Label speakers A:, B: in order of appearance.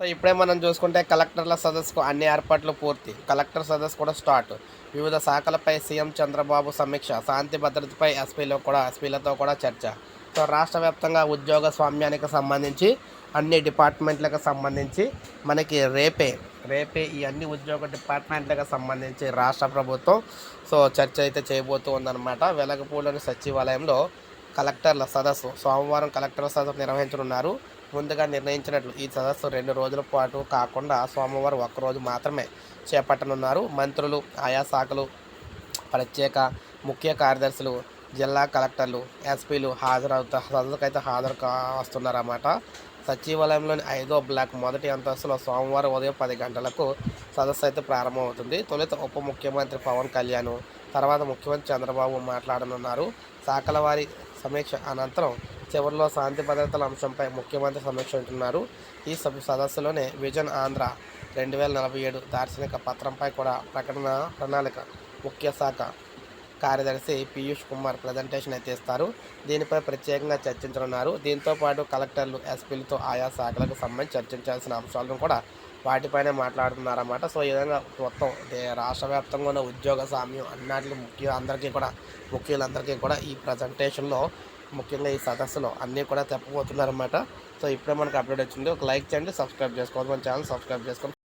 A: So ఇప్పుడే మనం చూసుకుంటే కలెక్టర్ల సదస్సుకు అన్ని ఏర్పాట్లు పూర్తి. కలెక్టర్ సదస్సు కూడా స్టార్ట్. వివిధ శాఖలపై సీఎం చంద్రబాబు సమీక్ష శాంతి భద్రతపై ఎస్పీలో కూడా ఎస్పీలతో కూడా చర్చ. సో రాష్ట్ర వ్యాప్తంగా ఉద్యోగ స్వామ్యానికి సంబంధించి అన్ని డిపార్ట్మెంట్లకు సంబంధించి మనకి రేపే రేపే ఈ అన్ని ఉద్యోగ డిపార్ట్మెంట్లకు సంబంధించి రాష్ట్ర ప్రభుత్వం సో చర్చ అయితే చేయబోతూ ఉందన్నమాట. వెలగపూలోని సచివాలయంలో కలెక్టర్ల సదస్సు సోమవారం కలెక్టర్ల సదస్సు నిర్వహించనున్నారు. ముందుగా నిర్ణయించినట్లు ఈ సదస్సు రెండు రోజుల పాటు కాకుండా సోమవారం ఒక్కరోజు మాత్రమే చేపట్టనున్నారు. మంత్రులు ఆయా శాఖలు ప్రత్యేక ముఖ్య కార్యదర్శులు జిల్లా కలెక్టర్లు ఎస్పీలు హాజరవుతా సదస్సుకైతే హాజరు వస్తున్నారన్నమాట. సచివాలయంలోని ఐదో బ్లాక్ మొదటి అంతస్తులో సోమవారం ఉదయం పది గంటలకు సదస్సు అయితే ప్రారంభమవుతుంది. తొలుత ఉప ముఖ్యమంత్రి పవన్ కళ్యాణ్ తర్వాత ముఖ్యమంత్రి చంద్రబాబు మాట్లాడనున్నారు. శాఖల వారి సమీక్ష అనంతరం చివరిలో శాంతి భద్రతల అంశంపై ముఖ్యమంత్రి సమీక్షింటున్నారు ఈ సభ సదస్సులోనే విజన్ ఆంధ్ర రెండు వేల నలభై ఏడు దార్శనిక పత్రంపై కూడా ప్రకటన ప్రణాళిక ముఖ్య శాఖ కార్యదర్శి పీయూష్ కుమార్ ప్రజెంటేషన్ అయితే ఇస్తారు. దీనిపై ప్రత్యేకంగా చర్చించనున్నారు. దీంతో పాటు కలెక్టర్లు ఎస్పీలతో ఆయా శాఖలకు సంబంధించి చర్చించాల్సిన అంశాలను కూడా వాటిపైనే మాట్లాడుతున్నారన్నమాట. సో ఈ విధంగా మొత్తం రాష్ట్ర వ్యాప్తంగా ఉన్న ఉద్యోగ సామ్యం అన్నింటికి ముఖ్య అందరికీ కూడా ముఖ్యులందరికీ కూడా ఈ ప్రజెంటేషన్లో ముఖ్యంగా ఈ సదస్సులో అన్నీ కూడా చెప్పబోతున్నారన్నమాట. సో ఇప్పుడే మనకు అప్డేట్ వచ్చింది. ఒక లైక్ చేయండి సబ్స్క్రైబ్ చేసుకోవాలి మన ఛానల్ సబ్స్క్రైబ్ చేసుకోండి.